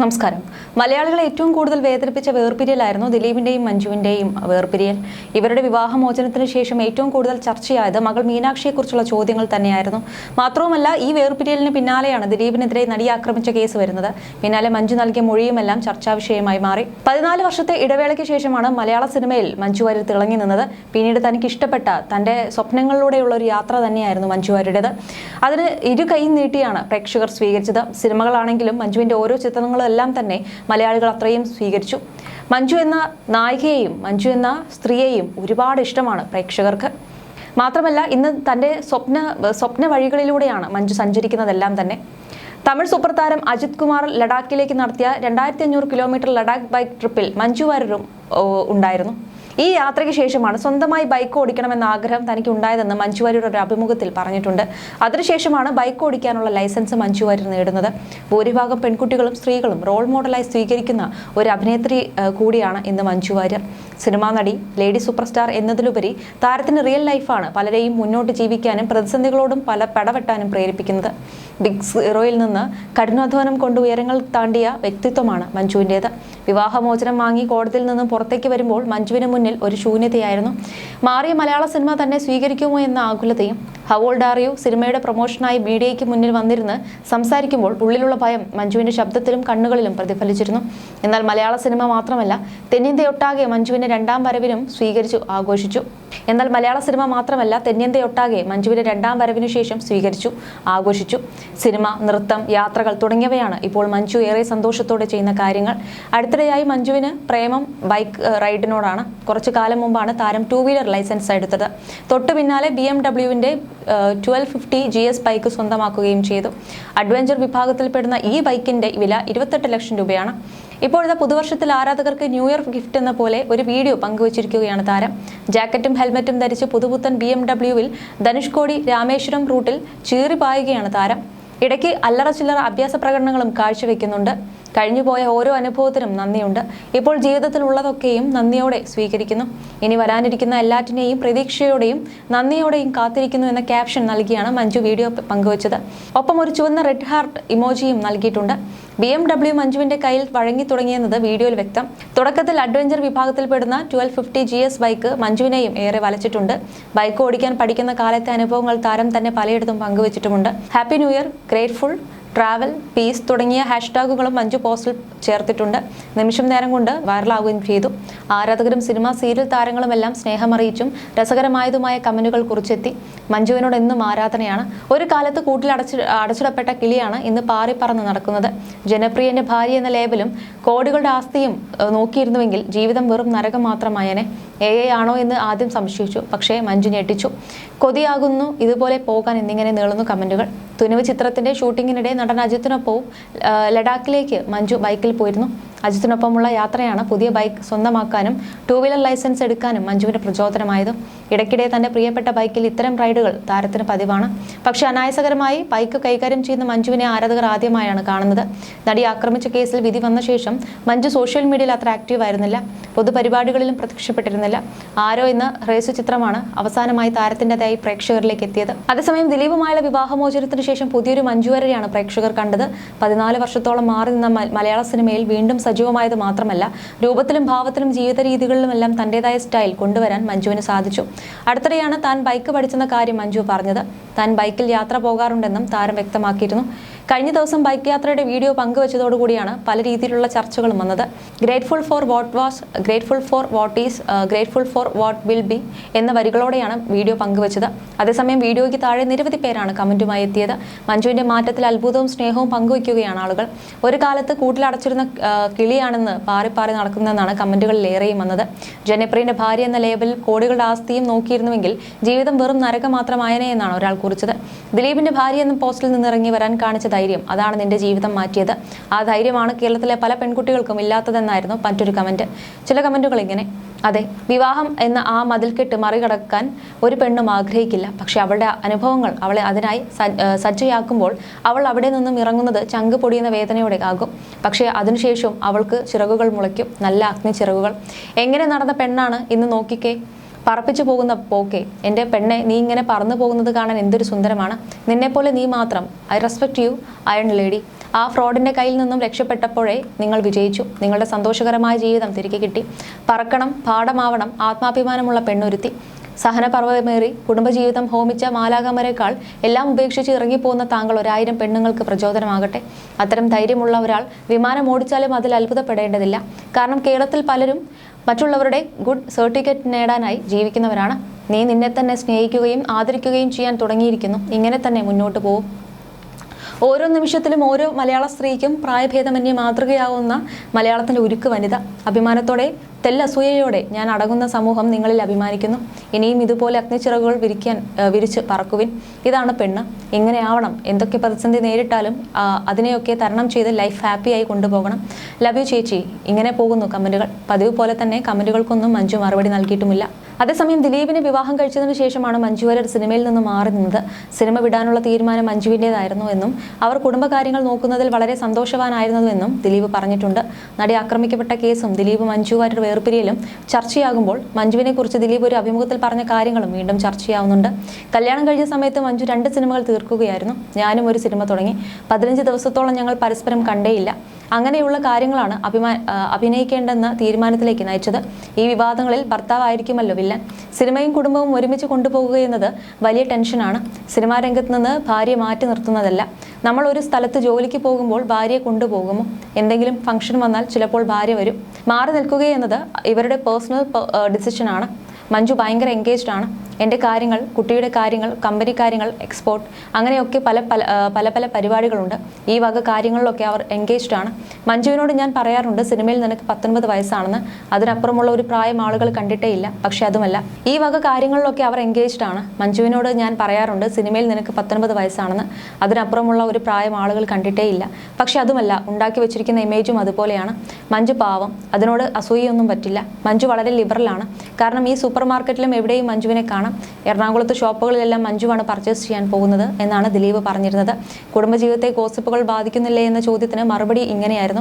നമസ്കാരം. മലയാളികളെ ഏറ്റവും കൂടുതൽ വേദനിപ്പിച്ച വേർപിരിയലായിരുന്നു ദിലീപിന്റെയും മഞ്ജുവിന്റെയും വേർപിരിയൽ. ഇവരുടെ വിവാഹമോചനത്തിന് ശേഷം ഏറ്റവും കൂടുതൽ ചർച്ചയായത് മകൾ മീനാക്ഷിയെക്കുറിച്ചുള്ള ചോദ്യങ്ങൾ തന്നെയായിരുന്നു. മാത്രവുമല്ല ഈ വേർപിരിയലിന് പിന്നാലെയാണ് ദിലീപിനെതിരെ നടി ആക്രമിച്ച കേസ് വരുന്നത്. പിന്നാലെ മഞ്ജു നൽകിയ മൊഴിയുമെല്ലാം ചർച്ചാ വിഷയമായി മാറി. പതിനാല് വർഷത്തെ ഇടവേളയ്ക്ക് ശേഷമാണ് മലയാള സിനിമയിൽ മഞ്ജു വാര്യർ തിളങ്ങി നിന്നത്. പിന്നീട് തനിക്ക് ഇഷ്ടപ്പെട്ട തന്റെ സ്വപ്നങ്ങളിലൂടെയുള്ള ഒരു യാത്ര തന്നെയായിരുന്നു മഞ്ജു വാര്യരുടേത്. അതിന് ഇരു കൈ നീട്ടിയാണ് പ്രേക്ഷകർ സ്വീകരിച്ചത്. സിനിമകളാണെങ്കിലും മഞ്ജുവിന്റെ ഓരോ ചിത്രങ്ങളും എല്ലാം തന്നെ മലയാളികൾ അത്രയും സ്വീകരിച്ചു. മഞ്ജു എന്ന നായികയെയും മഞ്ജു എന്ന സ്ത്രീയെയും ഒരുപാട് ഇഷ്ടമാണ് പ്രേക്ഷകർക്ക്. മാത്രമല്ല ഇന്ന് തന്റെ സ്വപ്ന സ്വപ്ന വഴികളിലൂടെയാണ് മഞ്ജു സഞ്ചരിക്കുന്നതെല്ലാം തന്നെ. തമിഴ് സൂപ്പർ താരം അജിത് കുമാർ ലഡാക്കിലേക്ക് നടത്തിയ രണ്ടായിരത്തി അഞ്ഞൂറ് കിലോമീറ്റർ ലഡാക്ക് ബൈക്ക് ട്രിപ്പിൽ മഞ്ജു വാര്യരും ഉണ്ടായിരുന്നു. ഈ യാത്രയ്ക്ക് ശേഷമാണ് സ്വന്തമായി ബൈക്ക് ഓടിക്കണമെന്ന ആഗ്രഹം തനിക്ക് ഉണ്ടായതെന്ന് മഞ്ജു വാര്യർ ഒരു അഭിമുഖത്തിൽ പറഞ്ഞിട്ടുണ്ട്. അതിനുശേഷമാണ് ബൈക്ക് ഓടിക്കാനുള്ള ലൈസൻസ് മഞ്ജു വാര്യർ നേടുന്നത്. ഭൂരിഭാഗം പെൺകുട്ടികളും സ്ത്രീകളും റോൾ മോഡലായി സ്വീകരിക്കുന്ന ഒരു അഭിനേത്രി കൂടിയാണ് ഇന്ന് മഞ്ജു വാര്യർ. സിനിമാ നടി ലേഡി സൂപ്പർ സ്റ്റാർ എന്നതിലുപരി താരത്തിന് റിയൽ ലൈഫാണ് പലരെയും മുന്നോട്ട് ജീവിക്കാനും പ്രതിസന്ധികളോടും പല പടവെട്ടാനും പ്രേരിപ്പിക്കുന്നത്. ബിഗ് സീറോയിൽ നിന്ന് കഠിനാധ്വാനം കൊണ്ട് ഉയരങ്ങൾ താണ്ടിയ വ്യക്തിത്വമാണ് മഞ്ജുവിന്റേത്. വിവാഹമോചനം വാങ്ങി കോടതിയിൽ നിന്ന് പുറത്തേക്ക് വരുമ്പോൾ മഞ്ജുവിന് മുന്നിൽ ഒരു ശൂന്യതയായിരുന്നു. മാറിയ മലയാള സിനിമ തന്നെ സ്വീകരിക്കുമോ എന്ന ആകുലതയും ഹവോൾഡ് യു സിനിമയുടെ പ്രൊമോഷനായി മീഡിയയ്ക്ക് മുന്നിൽ വന്നിരുന്ന് സംസാരിക്കുമ്പോൾ ഉള്ളിലുള്ള ഭയം മഞ്ജുവിന്റെ ശബ്ദത്തിലും കണ്ണുകളിലും പ്രതിഫലിച്ചിരുന്നു. എന്നാൽ മലയാള സിനിമ മാത്രമല്ല തെന്നിന്ത്യയൊട്ടാകെ മഞ്ജുവിന്റെ രണ്ടാം വരവിനും സ്വീകരിച്ചു ആഘോഷിച്ചു. എന്നാൽ മലയാള സിനിമ മാത്രമല്ല തെന്നിന്ത്യയൊട്ടാകെ മഞ്ജുവിന്റെ രണ്ടാം വരവിനു ശേഷം സ്വീകരിച്ചു ആഘോഷിച്ചു. സിനിമ നൃത്തം യാത്രകൾ തുടങ്ങിയവയാണ് ഇപ്പോൾ മഞ്ജു ഏറെ സന്തോഷത്തോടെ ചെയ്യുന്ന കാര്യങ്ങൾ. അടുത്തിടെയായി മഞ്ജുവിന് പ്രേമം ബൈക്ക് റൈഡിനോടാണ് കുറച്ചു കാലം മുമ്പാണ് താരം ടൂ വീലർ ലൈസൻസ് എടുത്തത്. തൊട്ടു പിന്നാലെ B M ഡബ്ല്യുവിന്റെ twelve fifty G S bike സ്വന്തമാക്കുകയും ചെയ്തു. അഡ്വഞ്ചർ വിഭാഗത്തിൽപ്പെടുന്ന ഈ ബൈക്കിന്റെ വില ഇരുപത്തെട്ട് ലക്ഷം രൂപയാണ്. ഇപ്പോഴത്തെ പുതുവർഷത്തിൽ ആരാധകർക്ക് ന്യൂ ഇയർ ഗിഫ്റ്റ് എന്ന പോലെ ഒരു വീഡിയോ പങ്കുവച്ചിരിക്കുകയാണ് താരം. ജാക്കറ്റും ഹെൽമറ്റും ധരിച്ച് പുതുപുത്തൻ ബി എം ഡബ്ല്യുവിൽ ധനുഷ്കോടി രാമേശ്വരം റൂട്ടിൽ ചീറിപ്പായുകയാണ് താരം. ഇടയ്ക്ക് അല്ലറ ചില്ലറ അഭ്യാസ പ്രകടനങ്ങളും കാഴ്ചവെക്കുന്നുണ്ട്. കഴിഞ്ഞുപോയ ഓരോ അനുഭവത്തിനും നന്ദിയുണ്ട്. ഇപ്പോൾ ജീവിതത്തിലുള്ളതൊക്കെയും നന്ദിയോടെ സ്വീകരിക്കുന്നു. ഇനി വരാനിരിക്കുന്ന എല്ലാറ്റിനെയും പ്രതീക്ഷയോടെയും നന്ദിയോടെയും കാത്തിരിക്കുന്നു എന്ന ക്യാപ്ഷൻ നൽകിയാണ് മഞ്ജു വീഡിയോ പങ്കുവച്ചത്. ഒപ്പം ഒരു ചുവന്ന റെഡ് ഹാർട്ട് ഇമോജിയും നൽകിയിട്ടുണ്ട്. ബി എം ഡബ്ല്യു മഞ്ജുവിന്റെ കയ്യിൽ വഴങ്ങി തുടങ്ങിയെന്നത് വീഡിയോയിൽ വ്യക്തം. തുടക്കത്തിൽ അഡ്വഞ്ചർ വിഭാഗത്തിൽപ്പെടുന്ന twelve fifty G S bike മഞ്ജുവിനെയും ഏറെ വലച്ചിട്ടുണ്ട്. ബൈക്ക് ഓടിക്കാൻ പഠിക്കുന്ന കാലത്തെ അനുഭവങ്ങൾ താരം തന്നെ പലയിടത്തും പങ്കുവച്ചിട്ടുമുണ്ട്. Happy new year grateful travel peace തുടങ്ങിയ ഹാഷ്ടാഗുകളും മഞ്ജു പോസ്റ്റിൽ ചേർത്തിട്ടുണ്ട്. നിമിഷം നേരം കൊണ്ട് വൈറലാവുകയും ചെയ്തു. ആരാധകരും സിനിമ സീരിയൽ താരങ്ങളും താരങ്ങളുമെല്ലാം സ്നേഹമറിയിച്ചും രസകരമായതുമായ കമന്റുകൾ കുറിച്ചെത്തി. മഞ്ജുവിനോട് എന്നും ആരാധനയാണ്. ഒരു കാലത്ത് കൂട്ടിൽ അടച്ച് അടച്ചിടപ്പെട്ട കിളിയാണ് ഇന്ന് പാറിപ്പറന്ന് നടക്കുന്നത്. ജനപ്രിയന്റെ ഭാര്യ എന്ന ലേബലും കോടികളുടെ ആസ്തിയും നോക്കിയിരുന്നുവെങ്കിൽ ജീവിതം വെറും നരകം മാത്രമായേനെ. എ എ ആണോ എന്ന് ആദ്യം സംശയിച്ചു. പക്ഷേ മഞ്ജു ഞെട്ടിച്ചു. കൊതിയാകുന്നു ഇതുപോലെ പോകാൻ എന്നിങ്ങനെ നീളുന്നു കമന്റുകൾ. തുനിവ് ചിത്രത്തിന്റെ ഷൂട്ടിങ്ങിനിടെ നടൻ അജിത്തിനൊപ്പവും ലഡാക്കിലേക്ക് മഞ്ജു ബൈക്കിൽ പോയിരുന്നു. അജിത്തിനൊപ്പമുള്ള യാത്രയാണ് പുതിയ ബൈക്ക് സ്വന്തമാക്കാനും ടൂ വീലർ ലൈസൻസ് എടുക്കാനും മഞ്ജുവിന് പ്രചോദനമായത്. ഇടയ്ക്കിടെ തന്റെ പ്രിയപ്പെട്ട ബൈക്കിൽ ഇത്തരം റൈഡുകൾ താരത്തിന് പതിവാണ്. പക്ഷേ അനായാസകരമായി ബൈക്ക് കൈകാര്യം ചെയ്യുന്ന മഞ്ജുവിനെ ആരാധകർ ആദ്യമായാണ് കാണുന്നത്. നടി ആക്രമിച്ച കേസിൽ വിധി വന്ന ശേഷം മഞ്ജു സോഷ്യൽ മീഡിയയിൽ അത്ര ആക്റ്റീവ് ആയിരുന്നില്ല. പൊതുപരിപാടികളിലും പ്രത്യക്ഷപ്പെട്ടിരുന്നില്ല. ആരോ എന്ന റേസു ചിത്രമാണ് അവസാനമായി താരത്തിന്റെതായി പ്രേക്ഷകരിലേക്ക് എത്തിയത്. അതേസമയം ദിലീപുമായുള്ള വിവാഹമോചനത്തിന് ശേഷം പുതിയൊരു മഞ്ജു വരെയാണ് പ്രേക്ഷകർ കണ്ടത് പതിനാല് വർഷത്തോളം മാറി നിന്ന മലയാള സിനിമയിൽ വീണ്ടും സജീവമായത് മാത്രമല്ല രൂപത്തിലും ഭാവത്തിലും ജീവിത രീതികളിലുമെല്ലാം തന്റേതായ സ്റ്റൈൽ കൊണ്ടുവരാൻ മഞ്ജുവിന് സാധിച്ചു. അടുത്തിടെയാണ് താൻ ബൈക്ക് പഠിച്ചെന്ന കാര്യം മഞ്ജു പറഞ്ഞത്. താൻ ബൈക്കിൽ യാത്ര പോകാറുണ്ടെന്നും താരം വ്യക്തമാക്കിയിരുന്നു. കഴിഞ്ഞ ദിവസം ബൈക്ക് യാത്രയുടെ വീഡിയോ പങ്കുവച്ചതോടുകൂടിയാണ് പല രീതിയിലുള്ള ചർച്ചകളും വന്നത്. Grateful for what was grateful for what is grateful for what will be എന്ന വരികളോടെയാണ് വീഡിയോ പങ്കുവച്ചത്. അതേസമയം വീഡിയോയ്ക്ക് താഴെ നിരവധി പേരാണ് കമന്റുമായി എത്തിയത്. മഞ്ജുവിന്റെ മാറ്റത്തിൽ അത്ഭുതവും സ്നേഹവും പങ്കുവയ്ക്കുകയാണ് ആളുകൾ. ഒരു കാലത്ത് കൂട്ടിലടച്ചിരുന്ന കിളിയാണെന്ന് പാറി പാറി നടക്കുന്നതെന്നാണ് കമന്റുകളിൽ ഏറെയും വന്നത്. ജനപ്രിയന്റെ ഭാര്യ എന്ന ലേബലിൽ കോടികളുടെ ആസ്തിയും നോക്കിയിരുന്നുവെങ്കിൽ ജീവിതം വെറും നരകം മാത്രമായനെ എന്നാണ് ഒരാൾ കുറിച്ചത്. ദിലീപിന്റെ ഭാര്യ എന്നും പോസ്റ്റിൽ നിന്നിറങ്ങി വരാൻ കാണിച്ച ധൈര്യം. അതാണ് നിന്റെ ജീവിതം മാറ്റിയത്. ആ ധൈര്യമാണ് കേരളത്തിലെ പല പെൺകുട്ടികൾക്കും ഇല്ലാത്തതെന്നായിരുന്നു മറ്റൊരു കമന്റ് ചില കമന്റുകൾ ഇങ്ങനെ അതെ വിവാഹം എന്ന ആ മതിൽക്കെട്ട് മറികടക്കാൻ ഒരു പെണ്ണും ആഗ്രഹിക്കില്ല. പക്ഷെ അവളുടെ അനുഭവങ്ങൾ അവളെ അതിനായി സജ്ജയാക്കുമ്പോൾ അവൾ അവിടെ നിന്നും ഇറങ്ങുന്നത് ചങ്ക് പൊടിയുന്ന വേദനയോടെ ആകും. പക്ഷേ അതിനുശേഷവും അവൾക്ക് ചിറകുകൾ മുളയ്ക്കും. നല്ല അഗ്നി ചിറകുകൾ എങ്ങനെ നടന്ന പെണ്ണാണ് ഇന്ന് നോക്കിക്കേ. പറപ്പിച്ചു പോകുന്ന പോക്കെ എന്റെ പെണ്ണെ നീ ഇങ്ങനെ പറന്നു പോകുന്നത് കാണാൻ എന്തൊരു സുന്ദരമാണ്. നിന്നെപ്പോലെ നീ മാത്രം. I respect you iron lady. ആ ഫ്രോഡിന്റെ കയ്യിൽ നിന്നും രക്ഷപ്പെട്ടപ്പോഴേ നിങ്ങൾ വിജയിച്ചു. നിങ്ങളുടെ സന്തോഷകരമായ ജീവിതം തിരികെ കിട്ടി. പറക്കണം പാഠമാവണം ആത്മാഭിമാനമുള്ള പെണ്ണൊരുത്തി. സഹനപർവതമേറി കുടുംബജീവിതം ഹോമിച്ച മാലാകമരേക്കാൾ എല്ലാം ഉപേക്ഷിച്ച് ഇറങ്ങിപ്പോകുന്ന താങ്കൾ ഒരായിരം പെണ്ണുങ്ങൾക്ക് പ്രചോദനമാകട്ടെ. അത്തരം ധൈര്യമുള്ള ഒരാൾ വിമാനം ഓടിച്ചാലും അതിൽ അത്ഭുതപ്പെടേണ്ടതില്ല. കാരണം കേരളത്തിൽ പലരും മറ്റുള്ളവരുടെ ഗുഡ് സർട്ടിഫിക്കറ്റ് നേടാനായി ജീവിക്കുന്നവരാണ്. നീ നിന്നെ തന്നെ സ്നേഹിക്കുകയും ആദരിക്കുകയും ചെയ്യാൻ തുടങ്ങിയിരിക്കുന്നു. ഇങ്ങനെ തന്നെ മുന്നോട്ട് പോകും ഓരോ നിമിഷത്തിലും ഓരോ മലയാള സ്ത്രീക്കും പ്രായഭേദമന്യേ മാതൃകയാവുന്ന മലയാളത്തിന്റെ ഉരുക്ക് വനിത. അഭിമാനത്തോടെ തെല്ലസൂയയോടെ ഞാൻ അടങ്ങുന്ന സമൂഹം നിങ്ങളിൽ അഭിമാനിക്കുന്നു. ഇനിയും ഇതുപോലെ അഗ്നിച്ചിറകുകൾ വിരിക്കാൻ വിരിച്ച് പറക്കുവിൻ. ഇതാണ് പെണ്ണ്. ഇങ്ങനെ ആവണം? എന്തൊക്കെ പ്രതിസന്ധി നേരിട്ടാലും അതിനെയൊക്കെ തരണം ചെയ്ത് ലൈഫ് ഹാപ്പിയായി കൊണ്ടുപോകണം. ലവ് യു ചേച്ചി. ഇങ്ങനെ പോകുന്നു കമന്റുകൾ പതിവ് പോലെ തന്നെ കമന്റുകൾക്കൊന്നും മഞ്ജു മറുപടി നൽകിയിട്ടുമില്ല. അതേസമയം ദിലീപിനെ വിവാഹം കഴിച്ചതിന് ശേഷമാണ് മഞ്ജു വാര്യർ സിനിമയിൽ നിന്ന് മാറി നിന്നത്. സിനിമ വിടാനുള്ള തീരുമാനം മഞ്ജുവിന്റെതായിരുന്നു എന്നും അവർ കുടുംബകാര്യങ്ങൾ നോക്കുന്നതിൽ വളരെ സന്തോഷവാനായിരുന്നുവെന്നും ദിലീപ് പറഞ്ഞിട്ടുണ്ട്. നടി ആക്രമിക്കപ്പെട്ട കേസും ദിലീപ് മഞ്ജു വാര്യർ വേർപിരിയലും ചർച്ചയാകുമ്പോൾ മഞ്ജുവിനെക്കുറിച്ച് ദിലീപ് ഒരു അഭിമുഖത്തിൽ പറഞ്ഞ കാര്യങ്ങളും വീണ്ടും ചർച്ചയാവുന്നുണ്ട്. കല്യാണം കഴിഞ്ഞ സമയത്ത് മഞ്ജു രണ്ട് സിനിമകൾ തീർക്കുകയായിരുന്നു. ഞാനും ഒരു സിനിമ തുടങ്ങി. പതിനഞ്ച് ദിവസത്തോളം ഞങ്ങൾ പരസ്പരം കണ്ടേയില്ല. അങ്ങനെയുള്ള കാര്യങ്ങളാണ് അഭിമാ അഭിനയിക്കേണ്ടെന്ന തീരുമാനത്തിലേക്ക് നയിച്ചത്. ഈ വിവാദങ്ങളിൽ ഭർത്താവായിരിക്കുമല്ലോ വില്ലൻ. സിനിമയും കുടുംബവും ഒരുമിച്ച് കൊണ്ടുപോകുക എന്നത് വലിയ ടെൻഷനാണ്. സിനിമാ രംഗത്ത് നിന്ന് ഭാര്യയെ മാറ്റി നിർത്തുന്നതല്ല. നമ്മൾ ഒരു സ്ഥലത്ത് ജോലിക്ക് പോകുമ്പോൾ ഭാര്യയെ കൊണ്ടുപോകുമോ? എന്തെങ്കിലും ഫംഗ്ഷൻ വന്നാൽ ചിലപ്പോൾ ഭാര്യ വരും. മാറി നിൽക്കുക എന്നത് ഇവരുടെ പേഴ്സണൽ ഡിസിഷനാണ്. മഞ്ജു ഭയങ്കര എൻഗേജ്ഡ് ആണ്. എന്റെ കാര്യങ്ങൾ കുട്ടിയുടെ കാര്യങ്ങൾ കമ്പനി കാര്യങ്ങൾ എക്സ്പോർട്ട് അങ്ങനെയൊക്കെ പല പല പല പല പരിപാടികളുണ്ട്. ഈ വക കാര്യങ്ങളിലൊക്കെ അവർ എൻഗേജ്ഡ് ആണ്. മഞ്ജുവിനോട് ഞാൻ പറയാറുണ്ട് സിനിമയിൽ നിനക്ക് പത്തൊൻപത് വയസ്സാണെന്ന്. അതിനപ്പുറമുള്ള ഒരു പ്രായം ആളുകൾ കണ്ടിട്ടേ ഇല്ല. പക്ഷെ അതുമല്ല ഈ വക കാര്യങ്ങളിലൊക്കെ അവർ എൻഗേജ്ഡ് ആണ്. മഞ്ജുവിനോട് ഞാൻ പറയാറുണ്ട് സിനിമയിൽ നിനക്ക് പത്തൊൻപത് വയസ്സാണെന്ന്. അതിനപ്പുറമുള്ള ഒരു പ്രായം ആളുകൾ കണ്ടിട്ടേ ഇല്ല. പക്ഷെ അതുമല്ല ഉണ്ടാക്കി വെച്ചിരിക്കുന്ന ഇമേജും അതുപോലെയാണ്. മഞ്ജു പാവം. അതിനോട് അസൂയൊന്നും പറ്റില്ല. മഞ്ജു വളരെ ലിബറലാണ് കാരണം ഈ സൂപ്പർ മാർക്കറ്റിലും എവിടെയും മഞ്ജുവിനെ കാണാം. എറണാകുളത്ത് ഷോപ്പുകളിലെല്ലാം മഞ്ജുവാണ് പർച്ചേസ് ചെയ്യാൻ പോകുന്നത് എന്നാണ് ദിലീപ് പറഞ്ഞിരുന്നത്. കുടുംബജീവിതത്തെ ഗോസിപ്പുകൾ ബാധിക്കുന്നില്ലേ എന്ന ചോദ്യത്തിന് മറുപടി ഇങ്ങനെയായിരുന്നു.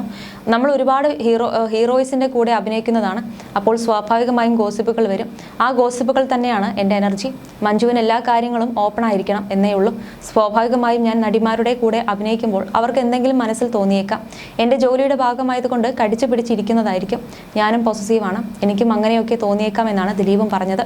നമ്മൾ ഒരുപാട് ഹീറോ ഹീറോയിസിന്റെ കൂടെ അഭിനയിക്കുന്നതാണ്. അപ്പോൾ സ്വാഭാവികമായും ഗോസിപ്പുകൾ വരും. ആ ഗോസിപ്പുകൾ തന്നെയാണ് എന്റെ എനർജി. മഞ്ജുവിന് എല്ലാ കാര്യങ്ങളും ഓപ്പൺ ആയിരിക്കണം എന്നേ ഉള്ളൂ. സ്വാഭാവികമായും ഞാൻ നടിമാരുടെ കൂടെ അഭിനയിക്കുമ്പോൾ അവർക്ക് എന്തെങ്കിലും മനസ്സിൽ തോന്നിയേക്കാം. എന്റെ ജോലിയുടെ ഭാഗമായതുകൊണ്ട് കടിച്ചു പിടിച്ചിരിക്കുന്നതായിരിക്കും. ഞാനും പോസസീവാണ് എനിക്കും അങ്ങനെയൊക്കെ തോന്നിയേക്കാം എന്നാണ് ദിലീപും പറഞ്ഞത്.